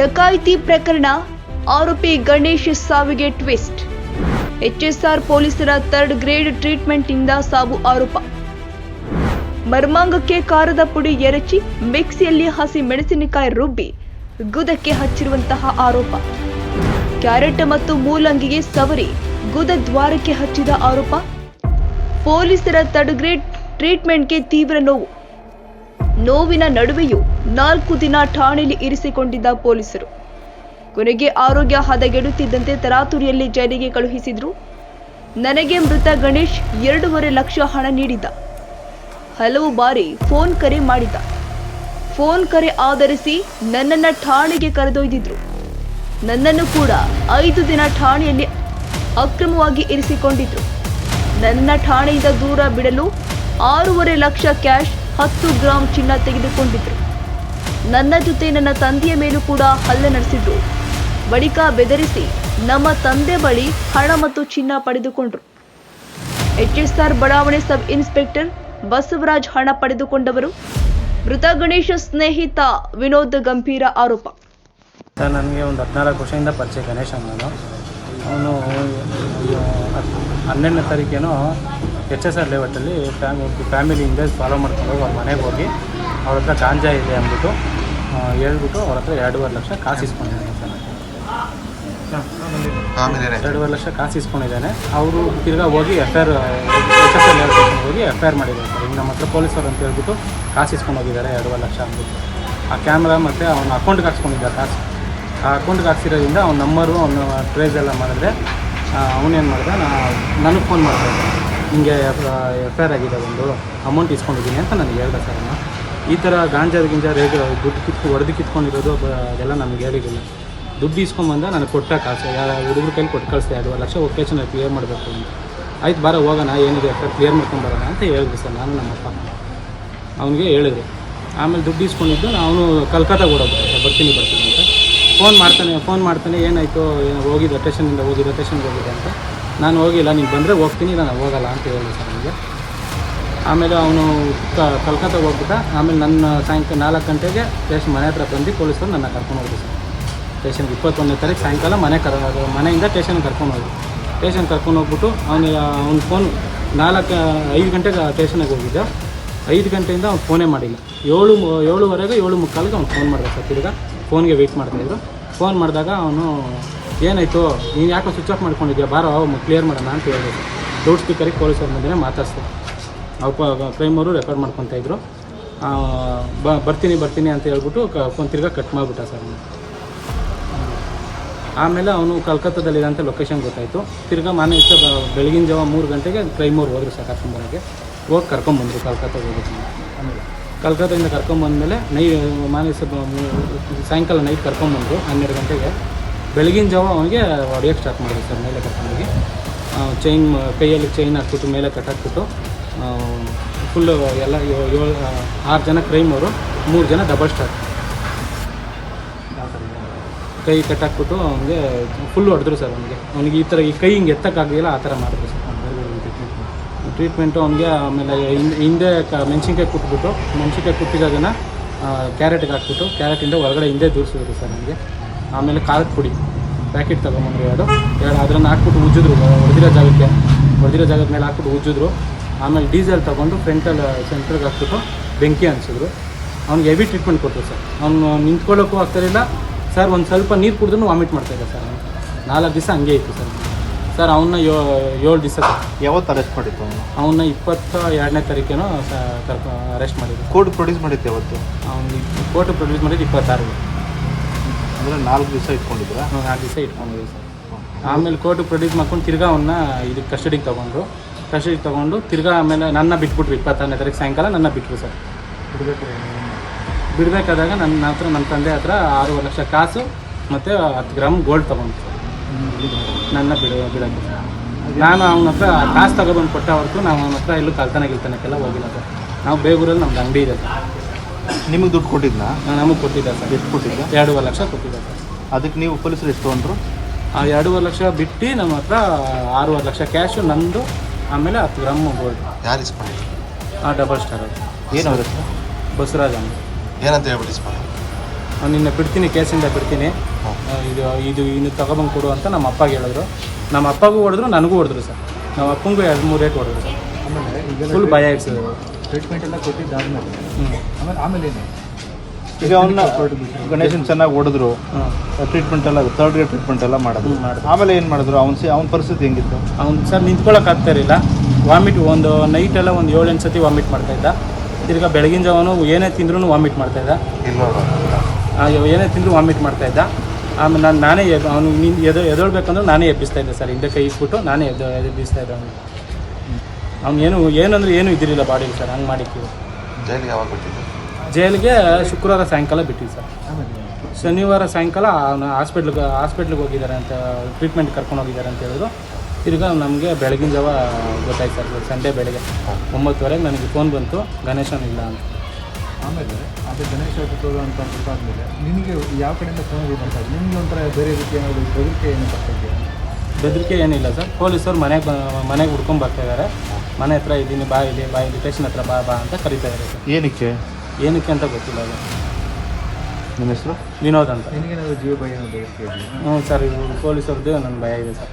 ಡಕಾಯಿತಿ ಪ್ರಕರಣ, ಆರೋಪಿ ಗಣೇಶ್ ಸಾವಿಗೆ ಟ್ವಿಸ್ಟ್. ಎಚ್ಎಸ್ಆರ್ ಪೊಲೀಸರ ಥರ್ಡ್ ಗ್ರೇಡ್ ಟ್ರೀಟ್ಮೆಂಟ್ನಿಂದ ಸಾವು ಆರೋಪ. ಮರ್ಮಾಂಗಕ್ಕೆ ಖಾರದ ಪುಡಿ ಎರಚಿ, ಮಿಕ್ಸಿಯಲ್ಲಿ ಹಸಿ ಮೆಣಸಿನಕಾಯಿ ರುಬ್ಬಿ, ಗುದಕ್ಕೆ ಹಚ್ಚಿರುವಂತಹ ಆರೋಪ. ಕ್ಯಾರೆಟ್ ಮತ್ತು ಮೂಲಂಗಿಗೆ ಸವರಿ, ಗುದ ದ್ವಾರಕ್ಕೆ ಹಚ್ಚಿದ ಆರೋಪ. ಪೊಲೀಸರ ಥರ್ಡ್ ಗ್ರೇಡ್ ಟ್ರೀಟ್ಮೆಂಟ್ಗೆ ತೀವ್ರ ನೋವು. ನೋವಿನ ನಡುವೆಯೂ ನಾಲ್ಕು ದಿನ ಠಾಣೆಯಲ್ಲಿ ಇರಿಸಿಕೊಂಡಿದ್ದ ಪೊಲೀಸರು. ಕೊನೆಗೆ ಆರೋಗ್ಯ ಹದಗೆಡುತ್ತಿದ್ದಂತೆ ತರಾತುರಿಯಲ್ಲಿ ಜೈಲಿಗೆ ಕಳುಹಿಸಿದ್ರು. ನನಗೆ ಮೃತ ಗಣೇಶ್ ಎರಡೂವರೆ ಲಕ್ಷ ಹಣ ನೀಡಿದ್ದ. ಹಲವು ಬಾರಿ ಫೋನ್ ಕರೆ ಮಾಡಿದ್ದ. ಫೋನ್ ಕರೆ ಆಧರಿಸಿ ನನ್ನನ್ನು ಠಾಣೆಗೆ ಕರೆದೊಯ್ದಿದ್ರು. ನನ್ನನ್ನು ಕೂಡ ಐದು ದಿನ ಠಾಣೆಯಲ್ಲಿ ಅಕ್ರಮವಾಗಿ ಇರಿಸಿಕೊಂಡಿದ್ರು. ನನ್ನ ಠಾಣೆಯಿಂದ ದೂರ ಬಿಡಲು ಆರೂವರೆ ಲಕ್ಷ ಕ್ಯಾಶ್ ಹತ್ತು ಗ್ರಾಂ ಚಿನ್ನ ತೆಗೆದುಕೊಂಡಿದ್ರು. ನನ್ನ ಜೊತೆ ನನ್ನ ತಂದೆಯ ಮೇಲೂ ಕೂಡ ಹಲ್ಲೆ ನಡೆಸಿದ್ರು. ಬಳಿಕ ಬೆದರಿಸಿ ನಮ್ಮ ತಂದೆ ಬಳಿ ಹಣ ಮತ್ತು ಚಿನ್ನ ಪಡೆದುಕೊಂಡ್ರು. ಎಚ್ಎಸ್ಆರ್ ಬಡಾವಣೆ ಸಬ್ ಇನ್ಸ್ಪೆಕ್ಟರ್ ಬಸವರಾಜ್ ಹಣ ಪಡೆದುಕೊಂಡವರು. ಮೃತ ಗಣೇಶ ಸ್ನೇಹಿತ ವಿನೋದ್ ಗಂಭೀರ ಆರೋಪ. ಸರ್, ನನಗೆ ಒಂದು ಹದಿನಾಲ್ಕು ವರ್ಷದಿಂದ ಪರಿಚಯ ಗಣೇಶ ಅನ್ನೋನು ಅವನು ಹನ್ನೆರಡನೇ ತಾರೀಕೇನೋ ಎಚ್ ಎಸ್ ಆರ್ ಲೇಔಟಲ್ಲಿ ಫ್ಯಾಮಿ ಫ್ಯಾಮಿಲಿ ಹಿಂದೆ ಫಾಲೋ ಮಾಡ್ಕೊಂಡು ಅವ್ರ ಮನೆಗೆ ಹೋಗಿ, ಅವ್ರ ಹತ್ರ ಗಾಂಜಾ ಇದೆ ಅಂದ್ಬಿಟ್ಟು ಹೇಳ್ಬಿಟ್ಟು ಅವ್ರ ಹತ್ರ ಎರಡೂವರೆ ಲಕ್ಷ ಕಾಸು ಇಸ್ಕೊಂಡಿದ್ದಾನೆ ಸರ್. ಎರಡೂವರೆ ಲಕ್ಷ ಕಾಸು ಇಸ್ಕೊಂಡಿದ್ದಾನೆ. ಅವರು ತಿರ್ಗಾ ಹೋಗಿ F I R H S R ಹೋಗಿ ಎಫ್ ಐ ಆರ್ ಮಾಡಿದ್ದಾರೆ ಸರ್. ಈಗ ನಮ್ಮ ಹತ್ರ ಪೊಲೀಸರು ಅಂತ ಹೇಳ್ಬಿಟ್ಟು ಕಾಸು ಇಸ್ಕೊಂಡು ಹೋಗಿದ್ದಾರೆ ಎರಡೂವರೆ ಲಕ್ಷ ಅಂದ್ಬಿಟ್ಟು. ಆ ಕ್ಯಾಮ್ರಾ ಮತ್ತು ಅವನ ಅಕೌಂಟ್ಗೆ ಹಾಕ್ಸ್ಕೊಂಡಿದ್ದ ಕಾಸು. ಆ ಅಕೌಂಟ್ಗೆ ಹಾಕ್ಸಿರೋದ್ರಿಂದ ಅವ್ನ ನಂಬರು ಅವನ ಟ್ರೇಸ್ ಎಲ್ಲ ಮಾಡಿದ್ರೆ ಅವನೇನು ನಾನು ನನಗೆ ಫೋನ್ ಮಾಡ್ತಾ ಇದ್ದ ಹಿಂಗೆ ಎಫ್ ಐ ಆರ್ ಆಗಿದೆ ಒಂದು ಅಮೌಂಟ್ ಇಸ್ಕೊಂಡಿದ್ದೀನಿ ಅಂತ ನನಗೆ ಹೇಳ್ದೆ ಸರ್ ಅವನು. ಈ ಥರ ಗಾಂಜಾದ ಗಿಂಜ ಹೇಗೆ ದುಡ್ಡು ಕಿತ್ಕೊ ಹೊಡೆದು ಕಿತ್ಕೊಂಡಿರೋದು ಅದೆಲ್ಲ ನಮ್ಗೆ ಹೇಳಿದ್ದಿಲ್ಲ. ದುಡ್ಡು ಇಸ್ಕೊಂಬಂದ ನನಗೆ ಕೊಟ್ಟ ಕಾಸು ಯಾರು ಹುಡುಗರ ಕೈಲಿ ಕೊಟ್ಟು ಕಳಿಸ್ದೆ. ಎರಡು ಲಕ್ಷ ಒಕೇಶನ್ ಕ್ಲಿಯರ್ ಮಾಡಬೇಕು ಅಂತ. ಆಯ್ತು, ಬರೋ, ಹೋಗೋಣ, ಏನಿದೆ ಸರ್ ಕ್ಲಿಯರ್ ಮಾಡ್ಕೊಂಡು ಬರೋಣ ಅಂತ ಹೇಳಿದ್ರು ಸರ್ ನಾನು ನಮ್ಮಪ್ಪ ಅವನಿಗೆ ಹೇಳಿದ್ರು. ಆಮೇಲೆ ದುಡ್ಡು ಇಸ್ಕೊಂಡಿದ್ದು ಅವನು ಕಲ್ಕತ್ತಾಗ ಓಡೋಗ್ಬಿಟ್ಟೆ ಬರ್ತೀನಿ ಬರ್ತೀನಿ ಅಂತ. ಫೋನ್ ಮಾಡ್ತಾನೆ ಫೋನ್ ಮಾಡ್ತಾನೆ, ಏನಾಯಿತು ಏನು ಹೋಗಿದ್ದು ಅಟೇಷನಿಂದ ಹೋಗಿದ್ದು ಅಟೇಷನ್ಗೆ ಹೋಗಿದೆ ಅಂತ. ನಾನು ಹೋಗಿಲ್ಲ, ನೀನು ಬಂದರೆ ಹೋಗ್ತೀನಿ ನಾನು ಹೋಗಲ್ಲ ಅಂತ ಹೇಳಿದೆ ಸರ್ ನನಗೆ ಆಮೇಲೆ ಅವನು ಕಲ್ಕತ್ತಾಗ ಹೋಗ್ಬಿಟ್ಟ. ಆಮೇಲೆ ನನ್ನ ಸಾಯಂಕಾಲ ನಾಲ್ಕು ಗಂಟೆಗೆ ಸ್ಟೇಷನ್ ಮನೆ ಹತ್ರ ಬಂದು ಪೊಲೀಸರು ನನ್ನ ಕರ್ಕೊಂಡು ಹೋದ್ರು ಸರ್. ಸ್ಟೇಷನ್ಗೆ ಇಪ್ಪತ್ತೊಂದನೇ ತಾರೀಕು ಸಾಯಂಕಾಲ ಮನೆ ಕರ ಮನೆಯಿಂದ ಸ್ಟೇಷನ್ಗೆ ಕರ್ಕೊಂಡು ಹೋದ್ರು. ಸ್ಟೇಷನ್ ಕರ್ಕೊಂಡು ಹೋಗ್ಬಿಟ್ಟು ಅವನಿಗೆ ಅವ್ನ ಫೋನ್ ನಾಲ್ಕು, ಐದು ಗಂಟೆಗೆ ಸ್ಟೇಷನಿಗೆ ಹೋಗಿದ್ದೆ. ಐದು ಗಂಟೆಯಿಂದ ಅವ್ನು ಫೋನೇ ಮಾಡಿಲ್ಲ. ಏಳು, ಏಳುವರೆಗೆ ಏಳು ಮುಕ್ಕಾಲಿಗೆ ಅವ್ನು ಫೋನ್ ಮಾಡಿದೆ ಸರ್ ತಿರ್ಗ. ಫೋನ್ಗೆ ವೆಯ್ಟ್ ಮಾಡ್ತಾಯಿದ್ರು ಫೋನ್ ಮಾಡಿದಾಗ ಅವನು, ಏನಾಯಿತು? ನೀನು ಯಾಕೋ ಸ್ವಿಚ್ ಆಫ್ ಮಾಡ್ಕೊಂಡಿದ್ಯಾ? ಬಾರೋ, ಕ್ಲಿಯರ್ ಮಾಡೋಣ ಅಂತ ಹೇಳಿದ್ರು. ಲೌಡ್ ಸ್ಪೀಕರಿಗೆ ಪೊಲೀಸರ ಮುಂದೆ ಮಾತಾಡ್ಸ್ದೆ. ಅವ್ರು ಕ್ರೈಮವರು ರೆಕಾರ್ಡ್ ಮಾಡ್ಕೊತಾ ಇದ್ರು. ಬರ್ತೀನಿ ಬರ್ತೀನಿ ಅಂತ ಹೇಳ್ಬಿಟ್ಟು ಫೋನ್ ತಿರ್ಗಾ ಕಟ್ ಮಾಡಿಬಿಟ್ಟ ಸರ್ ಆಮೇಲೆ ಅವನು ಕಲ್ಕತ್ತಾದಲ್ಲಿರೋಂಥ ಲೊಕೇಶನ್ ಗೊತ್ತಾಯಿತು. ತಿರ್ಗಾ ಮನೆ ಇಷ್ಟ ಬೆಳಗಿನ ಜಾವ ಮೂರು ಗಂಟೆಗೆ ಕ್ರೈಮವ್ರು ಹೋದ್ರು ಸರ್ ಕರ್ಕೊಂಬರೋಕ್ಕೆ ಹೋಗಿ ಕರ್ಕೊಂಬಂದರು ಕಲ್ಕತ್ತಾಗ ಹೋಗೋದು ಆಮೇಲೆ ಕಲ್ಕತ್ತಾದಿಂದ ಕರ್ಕೊಂಬಂದಮೇಲೆ ನೈ ಮನೆ ಸಾಯಂಕಾಲ ನೈಟ್ ಕರ್ಕೊಂಬಂದರು, ಹನ್ನೆರಡು ಗಂಟೆಗೆ. ಬೆಳಗಿನ ಜಾವ ಅವನಿಗೆ ಹೊಡೆಯೋಕ್ಕೆ ಸ್ಟಾರ್ಟ್ ಮಾಡಿದ್ರು ಸರ್, ಮೇಲೆ ಕರ್ಕೊಂಡೋಗಿ ಚೈನ್ ಕೈಯಲ್ಲಿ ಚೈನ್ ಹಾಕ್ಬಿಟ್ಟು ಮೇಲೆ ಕಟ್ಟಾಕ್ಬಿಟ್ಟು ಫುಲ್ಲು ಎಲ್ಲ ಏಳು ಆರು ಜನ ಕ್ರೈಮವರು ಮೂರು ಜನ ಡಬಲ್ ಸ್ಟಾರ್ ಕೈ ಕಟ್ಟಾಕ್ಬಿಟ್ಟು ಅವನಿಗೆ ಫುಲ್ ಹೊಡೆದ್ರು ಸರ್ ಅವನಿಗೆ. ಅವನಿಗೆ ಈ ಥರ ಈ ಕೈ ಹಿಂಗೆ ಎತ್ತಕ್ಕಾಗಲಿಲ್ಲ, ಆ ಥರ ಮಾಡಿದ್ರು ಸರ್ ಟ್ರೀಟ್ಮೆಂಟು ಅವನಿಗೆ ಆಮೇಲೆ ಹಿಂದೆ ಹಿಂದೆ ಕ ಮೆಣಸಿನ್ಕಾಯಿ ಕುಟ್ಬಿಟ್ಟು, ಮೆಣಸಿನ್ಕಾಯಿ ಕುಟ್ಟಿದಾಗನ ಕ್ಯಾರೆಟ್ಗೆ ಹಾಕ್ಬಿಟ್ಟು ಕ್ಯಾರೆಟಿಂದ ಹೊರಗಡೆ ಹಿಂದೆ ದೂರಿಸಿದ್ರು ಸರ್ ನನಗೆ ಆಮೇಲೆ ಖಾರದ ಪುಡಿ ಪ್ಯಾಕೆಟ್ ತಗೊಂಬಂದ್ರು ಎರಡು. ಎರಡು ಅದನ್ನು ಹಾಕ್ಬಿಟ್ಟು ಉಜ್ಜಿದ್ರು, ಹೊಡೆದಿರೋ ಜಾಗಕ್ಕೆ. ಹೊಡೆದಿರೋ ಜಾಗದ ಮೇಲೆ ಹಾಕ್ಬಿಟ್ಟು ಉಜ್ಜಿದ್ರು. ಆಮೇಲೆ ಡೀಸೆಲ್ ತೊಗೊಂಡು ಫ್ರೆಂಟಲ್ ಸೆಂಟ್ರಿಗೆ ಹಾಕ್ಬಿಟ್ಟು ಬೆಂಕಿ ಅನಿಸಿದ್ರು ಅವ್ನಿಗೆ ಹೆವಿ ಟ್ರೀಟ್ಮೆಂಟ್ ಕೊಟ್ಟರು ಸರ್. ಅವ್ನು ನಿಂತ್ಕೊಳ್ಳೋಕ್ಕೂ ಆಗ್ತಾಯಿಲ್ಲ ಸರ್ ಒಂದು ಸ್ವಲ್ಪ ನೀರು ಕುಡಿದ್ರೂ ವಾಮಿಟ್ ಮಾಡ್ತಾಯಿದ್ದೆ ಸರ್ ಅವ್ನು ನಾಲ್ಕು ದಿವಸ ಹಂಗೆ ಇತ್ತು ಸರ್ ಸರ್ ಅವನ್ನ ಏಳು ದಿವಸ ಯಾವತ್ತು ಅರೆಸ್ಟ್ ಮಾಡಿತ್ತು ಅವನ? ಅವನ್ನ ಇಪ್ಪತ್ತ ಎರಡನೇ ತಾರೀಕೇನೋ ಕರ್ಕೊ ಅರೆಸ್ಟ್ ಮಾಡಿದ್ರು. ಕೋರ್ಟ್ ಪ್ರೊಡ್ಯೂಸ್ ಮಾಡಿತ್ತು ಯಾವತ್ತು? ಅವ್ನು ಕೋರ್ಟ್ ಪ್ರೊಡ್ಯೂಸ್ ಮಾಡಿದ್ದು ಇಪ್ಪತ್ತಾರು ಅಂದರೆ ನಾಲ್ಕು ದಿವಸ ಇಟ್ಕೊಂಡಿದ್ರು ನಾಲ್ಕು ದಿವಸ ಇಟ್ಕೊಂಡಿದ್ವಿ ಸರ್. ಆಮೇಲೆ ಕೋರ್ಟ್ ಪ್ರೊಡ್ಯೂಸ್ ಮಾಡ್ಕೊಂಡು ತಿರ್ಗಾ ಅವನ್ನ ಇದಕ್ಕೆ ಕಸ್ಟಡಿಗೆ ತೊಗೊಂಡ್ರು. ಕಸ್ಟಡಿಗೆ ತೊಗೊಂಡು ತಿರ್ಗಾ ಆಮೇಲೆ ನನ್ನ ಬಿಟ್ಬಿಟ್ರು ಇಪ್ಪತ್ತನೇ ತಾರೀಕು ಸಾಯಂಕಾಲ ನನ್ನ ಬಿಟ್ಟರು ಸರ್. ಬಿಡಬೇಕಾದಾಗ ನನ್ನ ಹತ್ರ ನನ್ನ ತಂದೆ ಹತ್ರ ಆರೂವರೆ ಲಕ್ಷ ಕಾಸು ಮತ್ತು ಹತ್ತು ಗ್ರಾಮ್ ಗೋಲ್ಡ್ ತೊಗೊಂಡು ನನ್ನ ಬಿಡ ಬಿಡೋಕ್ಕೆ. ನಾನು ಅವನ ಹತ್ರ ಕಾಸು ತಗೊಬಂದು ಕೊಟ್ಟ ಹೊರತು ನಾವು ಅವನ ಹತ್ರ ಎಲ್ಲೂ ಕಲ್ತಾನೆ ಗಿಲ್ತನಕ್ಕೆಲ್ಲ ಹೋಗಿಲ್ಲ ಸರ್. ನಾವು ಬೇಗೂರಲ್ಲಿ ನಮ್ದು ಅಂಗಡಿ ಇದೆ ಸರ್. ನಿಮಗೆ ದುಡ್ಡು ಕೊಟ್ಟಿದ್ನಾ? ನಮಗೆ ಕೊಟ್ಟಿದ್ದೆ ಸರ್. ಎಷ್ಟು ಕೊಟ್ಟಿದ್ದೆ? ಎರಡೂವರೆ ಲಕ್ಷ ಕೊಟ್ಟಿದ್ದೆ ಸರ್. ಅದಕ್ಕೆ ನೀವು ಪೊಲೀಸರು ಎಷ್ಟು ತೊಗೊಂಡ್ರು? ಆ ಎರಡೂವರೆ ಲಕ್ಷ ಬಿಟ್ಟು ನಮ್ಮ ಹತ್ರ ಆರೂವರೆ ಲಕ್ಷ ಕ್ಯಾಶು ನಂದು ಆಮೇಲೆ ಹತ್ತು ಗ್ರಾಮ್ ಗೋಲ್ಡ್ ಯಾರು ಇಸ್ಕೊಂಡಿದ್ರು ಆ ಡಬಲ್ ಸ್ಟಾರ್ ಅದು. ಏನು ಅವ್ರ ಬಸವರಾಜ್ ಅಂತ ಏನಂತ ಹೇಳ್ಬಿಟ್ಟು ಇಸ್ಕೊಂಡು? ಅವ್ನು ನಿನ್ನ ಬಿಡ್ತೀನಿ ಕೇಸಿಂದ ಬಿಡ್ತೀನಿ. ಆ, ಇದು ಇದು ಇನ್ನು ತಗೊಬಂದು ಕೊಡು ಅಂತ ನಮ್ಮ ಅಪ್ಪಗೆ ಹೇಳಿದ್ರು. ನಮ್ಮ ಅಪ್ಪಗೂ ಹೊಡೆದ್ರು ನನಗೂ ಹೊಡೆದ್ರು ಸರ್. ನಮ್ಮ ಅಪ್ಪಂಗೂ ಎರಡು ಮೂರು ರೇಟ್ ಹೊಡೆದ್ರು. ಸರ್ ಆಮೇಲೆ ಈಗ ಫುಲ್ ಭಯ ಇಡ್ಸಿದ್ರು ಟ್ರೀಟ್ಮೆಂಟ್ ಎಲ್ಲ ಕೊಟ್ಟಿದ್ದಾದ್ಮೇಲೆ ಹ್ಞೂ ಆಮೇಲೆ ಆಮೇಲೆ ಏನು? ಈಗ ಅವನ್ನ ಗಣೇಶನ್ ಚೆನ್ನಾಗಿ ಹೊಡೆದ್ರು ಟ್ರೀಟ್ಮೆಂಟ್ ಎಲ್ಲ ಥರ್ಡ್ ಗ್ರೇಡ್ ಟ್ರೀಟ್ಮೆಂಟ್ ಎಲ್ಲ ಮಾಡಿದ್ರು. ಆಮೇಲೆ ಏನು ಮಾಡಿದ್ರು ಅವ್ನ ಸಿ ಅವ್ನ ಪರಿಸ್ಥಿತಿ ಹೆಂಗಿತ್ತು? ಅವ್ನು ಸರ್ ನಿಂತ್ಕೊಳ್ಳೋಕೆ ಆಗ್ತಾ ಇರಲಿಲ್ಲ. ವಾಮಿಟ್ ಒಂದು ನೈಟ್ ಎಲ್ಲ ಒಂದು ಏಳೆಂಟು ಸತಿ ವಾಮಿಟ್ ಮಾಡ್ತಾ ಇದ್ದ. ತಿರ್ಗಾ ಬೆಳಗಿನ ಜಾವನು ಏನೇ ತಿಂದ್ರೂ ವಾಮಿಟ್ ಮಾಡ್ತಾ ಇದ್ದ. ಏನೇ ತಿಂದರೂ ವಾಮಿಟ್ ಮಾಡ್ತಾಯಿದ್ದ ಆಮೇಲೆ ನಾನು ನಾನೇ ಅವನು ನಿಂದು ಎದು ಎದೊಳ್ಬೇಕಂದ್ರೆ ನಾನೇ ಎಬ್ಬಿಸ್ತಾ ಇದ್ದೆ ಸರ್ ಹಿಂದೆ ಕೈ ಇಟ್ಬಿಟ್ಟು ನಾನೇ ಎದ್ದು ಎಬ್ಬಿಸ್ತಾ ಇದ್ದೆ ಅವನು ಅವ್ನು ಏನು ಏನಂದ್ರೆ ಏನು ಇದ್ದಿರಲಿಲ್ಲ ಬಾಡಿಲಿ ಸರ್ ಹಂಗೆ ಮಾಡಿದ್ದೀವಿ ಜೈಲಿಗೆ ಯಾವಾಗ ಬಿಟ್ಟಿದ್ದು ಜೈಲಿಗೆ ಶುಕ್ರವಾರ ಸಾಯಂಕಾಲ ಬಿಟ್ಟಿದ್ದು ಸರ್. ಆಮೇಲೆ ಶನಿವಾರ ಸಾಯಂಕಾಲ ಅವನು ಹಾಸ್ಪಿಟ್ಲಿಗೆ ಹಾಸ್ಪಿಟ್ಲಿಗೆ ಹೋಗಿದ್ದಾರೆ ಅಂತ ಟ್ರೀಟ್ಮೆಂಟ್ ಕರ್ಕೊಂಡು ಹೋಗಿದ್ದಾರೆ ಅಂತ ಹೇಳಿದ್ರು. ತಿರ್ಗಾ ನಮಗೆ ಬೆಳಗಿನ ಜಾವ ಗೊತ್ತಾಯ್ತು ಸರ್ ಸಂಡೇ ಬೆಳಗ್ಗೆ. ಒಂಬತ್ತುವರೆಗೆ ನನಗೆ ಫೋನ್ ಬಂತು ಗಣೇಶನ ಇಲ್ಲ ಅಂತ. ಆಮೇಲೆ ಅದೇ ಗಣೇಶ ಹುಟ್ಟೋದು ಅಂತ ಗೊತ್ತಾದ್ಮೇಲೆ ನಿಮಗೆ ಯಾವ ಕಡೆಯಿಂದ ಫೋನ್ ಬರ್ತಾ ಇದೆ ನಿಮ್ಗೆ ಒಂಥರ ಬೇರೆ ರೀತಿ ಏನಾದರೂ ಬೆದರಿಕೆ ಏನು ಬರ್ತಾ ಇದೆಯಾ? ಬೆದರಿಕೆ ಏನಿಲ್ಲ ಸರ್. ಪೊಲೀಸರು ಮನೆಗೆ ಬ ಮನೆಗೆ ಹುಡ್ಕೊಂಡು ಬರ್ತಾ ಇದ್ದಾರೆ ಮನೆ ಹತ್ರ ಇದ್ದೀನಿ ಬಾ ಇಲ್ಲಿ ಬಾ ಇಲ್ಲಿ ಸ್ಟೇಷನ್ ಹತ್ರ ಬಾ ಬಾ ಅಂತ ಕರಿತಾ ಇದ್ದಾರೆ ಸರ್. ಏನಕ್ಕೆ? ಏನಕ್ಕೆ ಅಂತ ಗೊತ್ತಿಲ್ಲ ಅದು. ನಿಮ್ಮ ಹೆಸರು? ವಿನೋದ್ ಅಂತ. ನಿನಗೇನಾದ್ರು ಜೀವ ಭಯ ಹ್ಞೂ ಸರ್ ಇವರು ಪೊಲೀಸರದ್ದು ನನ್ನ ಭಯ ಇದೆ ಸರ್.